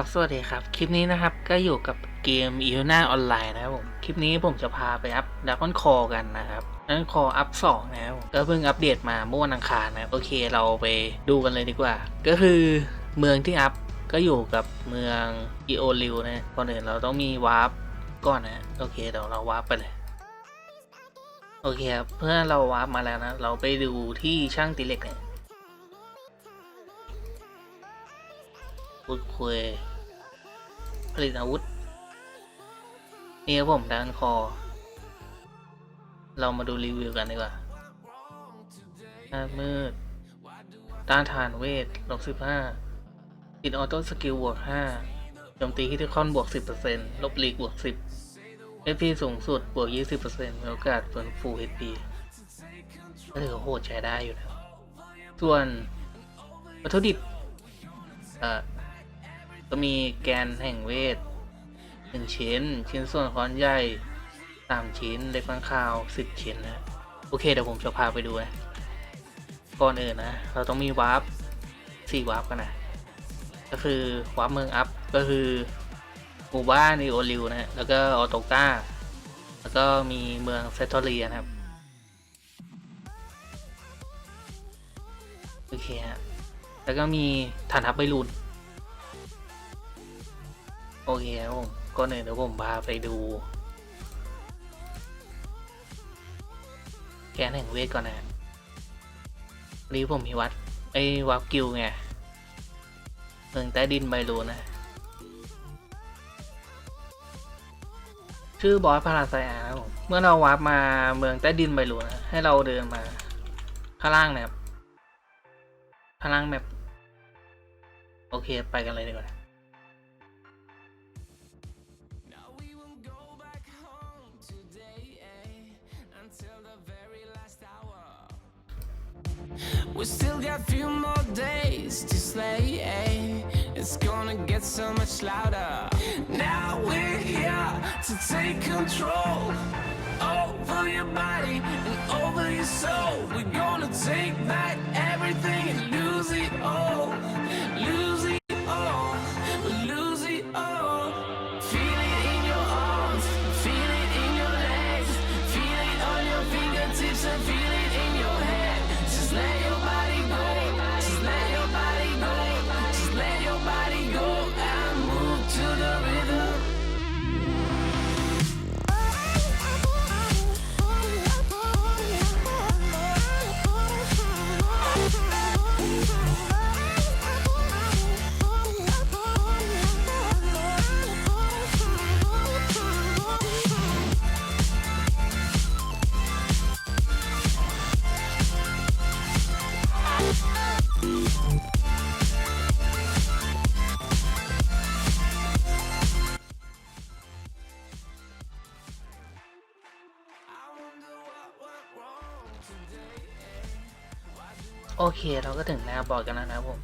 ครับ สวัสดีครับ คลิปนี้นะครับก็อยู่กับเกม e ี n a ออนไลน์นะครับผม คลิปนี้ผมจะพาไปอัพดัก o อนคอกันนะครับดัก o อนคออัพ2นะครับก็เพิ่งอัปเดตมาเมื่อวันอังคารนะโอเคเราไปดูกันเลยดีกว่า ก็คือเมืองที่อัพก็อยู่กับเมืองอีโอริวนะก่อนอื่นเราต้องมีวาร์ปก่อนนะโอเคเดี๋ยวเราวาร์ปไปเลยโอเคครับเพื่อเราวาร์ปมาแล้วนะเราไปดูที่ช่างตีเหล็กเนี่ยพูดคุย ลิตอาวุธ นี่ครับผมด้านคอ เรามาดูรีวิวกันดีกว่าหน้ามืด ต้านทานเวทลบสิบห้าติดออโต้สกิลบวกห้าโจมตีฮิตคอนบวกสิบเปอร์เซ็นต์ลบลีกบวกสิบเอพีสูงสุดบวกยี่สิบเปอร์เซ็นต์มีโอกาสฟื้นฟูเอพีก็ถือว่าโหดใช้ได้อยู่นะส่วนวัตถุดิบเอ่อ ก็มีแกนแห่งเวทหนึ่งชิ้น ชิ้นส่วนค้อนใหญ่สามชิ้นเล็กฟังข้าวสิบชิ้นนะ โอเค เดี๋ยวผมจะพาไปดูนะ ก่อนอื่นนะ เราต้องมีวาร์ปสี่วาร์ปกันนะ ก็คือวาร์ปเมืองอัพ ก็คือหมู่บ้านนีโอริวนะฮะแล้วก็ออโตก้า แล้วก็มีเมืองเซตอรีนะครับ โอเคฮะ แล้วก็มีฐานทัพไบรูน โอเคครับผมก็เนี่ยเดี๋ยวผมพาไปดู แกนแห่งเวทก่อนนะวันนี้ผมมีวัดไอ้วับกิลไงเมืองใต้ดินไบรูนะ ชื่อบอสพาราไซอาครับผมเมื่อเราวาร์ปมาเมืองใต้ดินไบรูนะ ให้เราเดินมาข้างล่างนะครับข้างล่างแมปโอเคไปกันเลยดีกว่า We still got a few more days to slay. eh, It's gonna get so much louder. Now we're here to take control over your body and over your soul. We're gonna take back everything and lose it all. Lose เคเราก็ถึงหน้าบอร์ดกันแล้วนะผม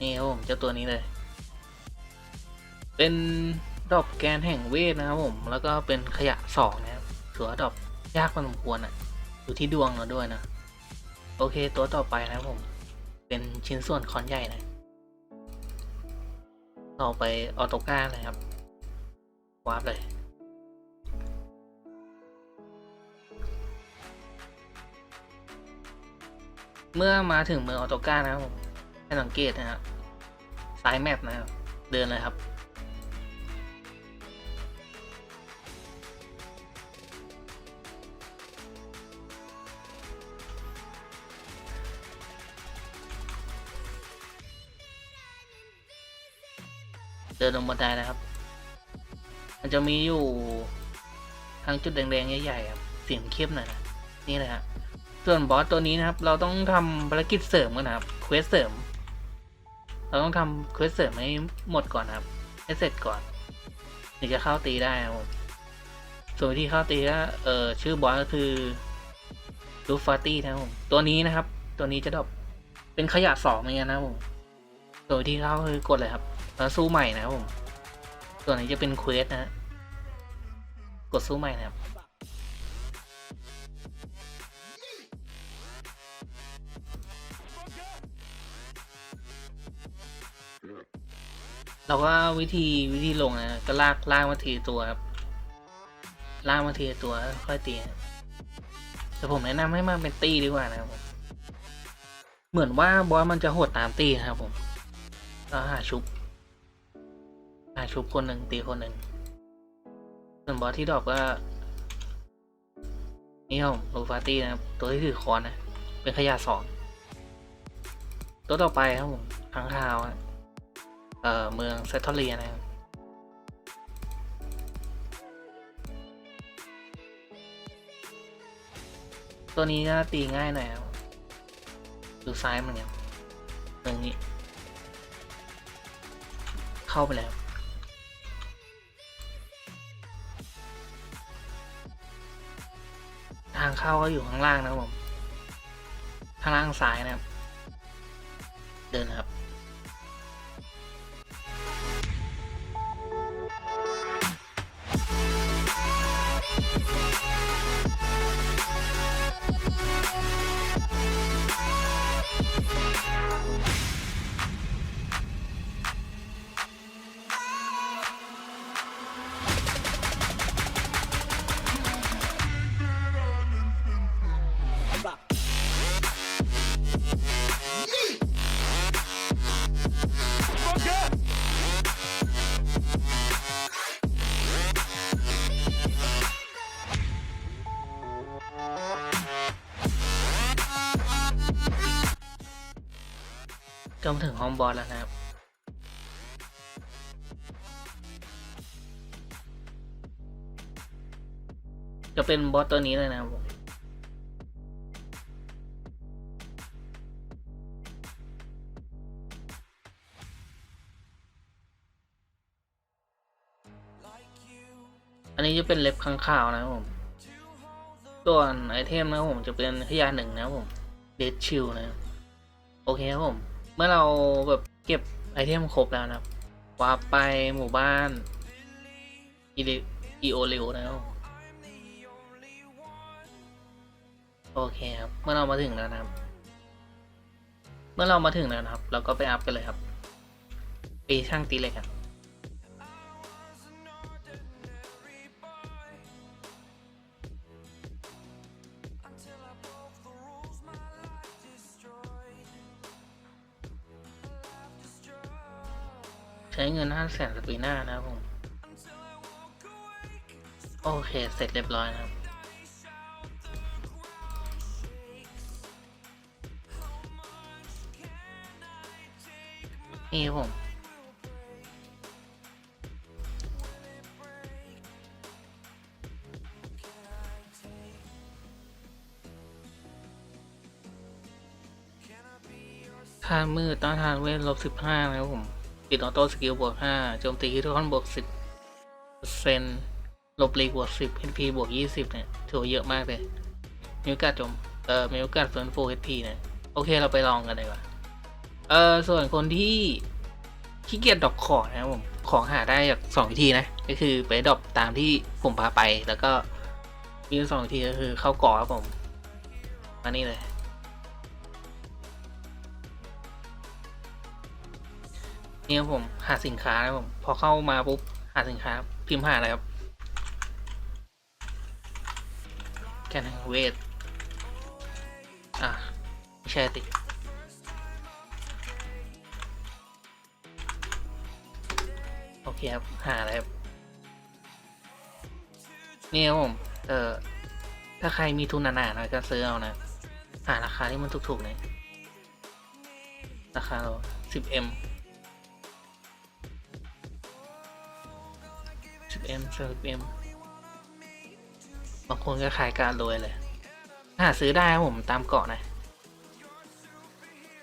นี่ครับผมเจ้าตัวนี้เลย เป็นดอกแกนแห่งเวทนะครับผม แล้วก็เป็นขยะสองนะครับถือว่าดอกยากพอสมควรอะ อยู่ที่ดวงเราด้วยนะ โอเคตัวต่อไปนะครับผม เป็นชิ้นส่วนคอนใหญ่นะ ต่อไปออโตก้าเลยครับวาร์ปเลยเมื่อมาถึงเมืองออโตก้านะครับผมให้สังเกตนะครับซ้ายแมปนะครับ เดินเลยครับ ดินลงบันไดนะครับ มันจะมีอยู่ทางจุดแดงๆใหญ่ๆครับเสียงเข้มหน่อยนะนี่เลยฮะส่วนบอสตัวนี้นะครับ เราต้องทำภารกิจเสริมกันนะครับเควสเสริม เราต้องทำเควสเสริมให้หมดก่อนนะครับให้เสร็จก่อนถึงจะเข้าตีได้ครับผมส่วนวิธีเข้าตีก็เออชื่อบอสก็คือลูฟาตี้นะครับผมตัวนี้นะครับ ตัวนี้จะดรอปเป็นขยะสองเหมือนกันนะครับผมส่วนวิธีเข้าคือกดเลยครับ แล้วสู้ใหม่นะครับผม ส่วนนี้จะเป็นเควสนะ กดสู้ใหม่นะครับ เราก็วิธีวิธีลงนะก็ลากลากมาทีตัวครับ ลากมาทีตัวค่อยตีนะแต่ผมแนะนำให้มาเป็นตีดีกว่านะครับผม เหมือนว่าบอสมันจะโหดตามตีนะครับผมก็หาชุบ ชุบคนหนึ่งตีคนหนึ่งส่วนบอสที่ดรอปก็นี่ครับลูฟาตี้นะครับ ตัวที่ถือคอนนะ เป็นขยะสองตัวต่อไปครับผมค้างคาวอะเอ่อเมืองเซตทอเรียนะครับตัวนี้ก็ตีง่ายหน่อยครับดูซ้ายมันเนี่ยตรงนี้ เข้าไปแล้วางเข้าก็อยู่ข้างล่างนะครับผม ข้างล่างซ้ายนะครับ เดินนะครับ ก็มาถึงห้องบอสแล้วนะครับ จะเป็นบอสตัวนี้เลยนะครับผมอันนี้จะเป็นเล็บข้างข่าวนะครับผมส่วนไอเทมนะครับผมจะเป็นขยะหนึ่งนะครับผมเดดชิลนะครับโอเคครับผม เมื่อเราแบบเก็บไอเทมครบแล้วนะครับวาร์ปไปหมู่บ้านอีเลอีโอเรวนะครับผมโอเคครับ เมื่อเรามาถึงแล้วนะครับ เมื่อเรามาถึงแล้วนะครับ เราก็ไปอัพกันเลยครับไปช่างตีเลยครับ ใช้เงินห้าแสนสปีน่านะครับผม โอเค เสร็จเรียบร้อยนะครับ นี่ผมท่านมืดต้านทานเวทลบสิบห้านะครับผม ปิดออโต้สกิลบวกห้าโจมตีคิทุกคนบวกสิบเซนลบลีกบวกสิบ HP บวกยี่สิบเนี่ยถือว่าเยอะมากเลย มีโอกาสจม เอ่อ มีโอกาสฟื้นฟู HP เนี่ย โอเคเราไปลองกันเลยว่ะเอ่อ ส่วนคนที่ขี้เกียจดรอปของนะผม ของหาได้จากสองวิธีนะ ก็คือไปดรอปตามที่ผมพาไป แล้วก็มีสองวิธีก็คือเข้าก่อครับผม มานี่เลย นี่ครับผมหาสินค้านะครับผมพอเข้ามาปุ๊บหาสินค้า พิมพ์หาอะไรครับแกนเวทอะไม่ใช่ติโอเคครับ หาอะไรครับ นี่ครับผม เอ่อ ถ้าใครมีทุนหนาๆน่อยก็ซื้อเอานะ หาราคาที่มันถูกๆหน่อยราคาเรา 10m 10m 10m บางคนก็ขายการรวยเลย หาซื้อได้ครับผมตามเกาะนะ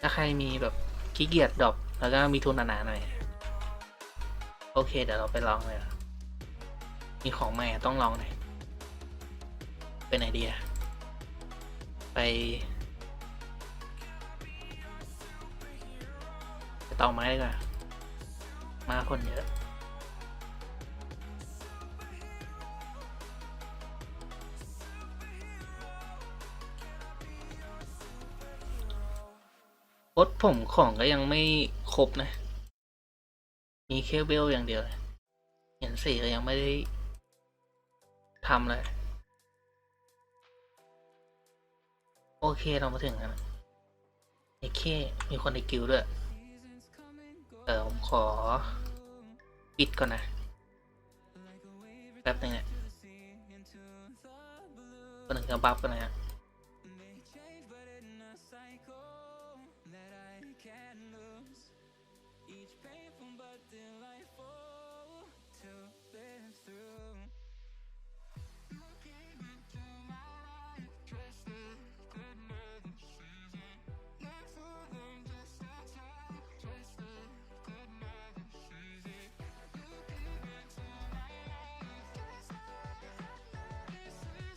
ถ้าใครมีแบบขี้เกียจดรอปแล้วก็มีทุนหนาๆหน่อย โอเค เดี๋ยวเราไปลองเลยมีของใหม่ต้องลองหน่อยไปไหนดีอะไปไปเตาไม้ดีกว่ามาคนเยอะ รถผมของก็ยังไม่ครบนะ มีแค่เวลอย่างเดียวเลยเห็นสีก็ยังไม่ได้ทำเลย โอเคเรามาถึงแล้วนไอเคมีคนในกิลด์ด้วย เออผมขอ ปิดก่อนนะ แป๊บนึงเนี่ยคนหนึ่งจะบัฟกันนะฮะ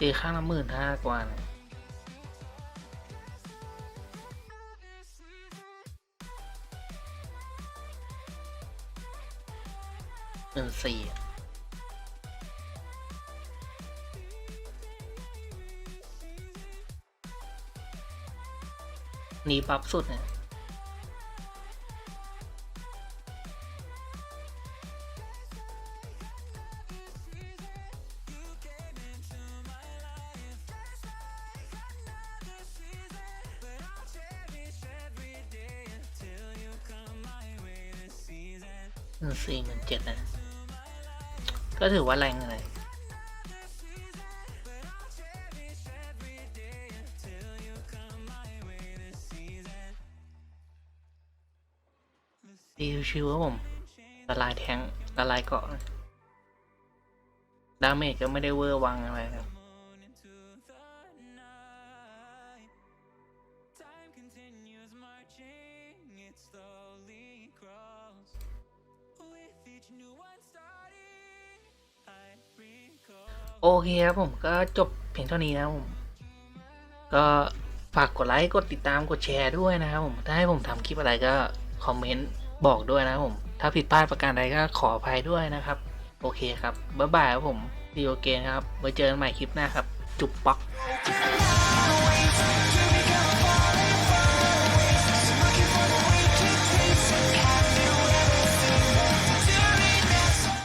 ตีข้างละหมื่นห้ากว่านะหมื่นสี่นี่ปรับสุดเนี่ย สี่หนึ่งเจ็ดนะ ก็ถือว่าแรงเลยดีชิวๆครับผมละลายแทงละลายเกาะดาเมจก็ไม่ได้เวอร์วังอะไรครับ โอเคครับผมก็จบเพียงเท่านี้นะผม ก็ฝากกดไลค์กดติดตามกดแชร์ด้วยนะครับผม ถ้าให้ผมทำคลิปอะไรก็คอมเมนต์บอกด้วยนะผม ถ้าผิดพลาดประการใดก็ขออภัยด้วยนะครับ โอเคครับ บ๊ายบายครับผมดีโอเกนครับ ไว้เจอกันใหม่คลิปหน้าครับ จุ๊บป๊อก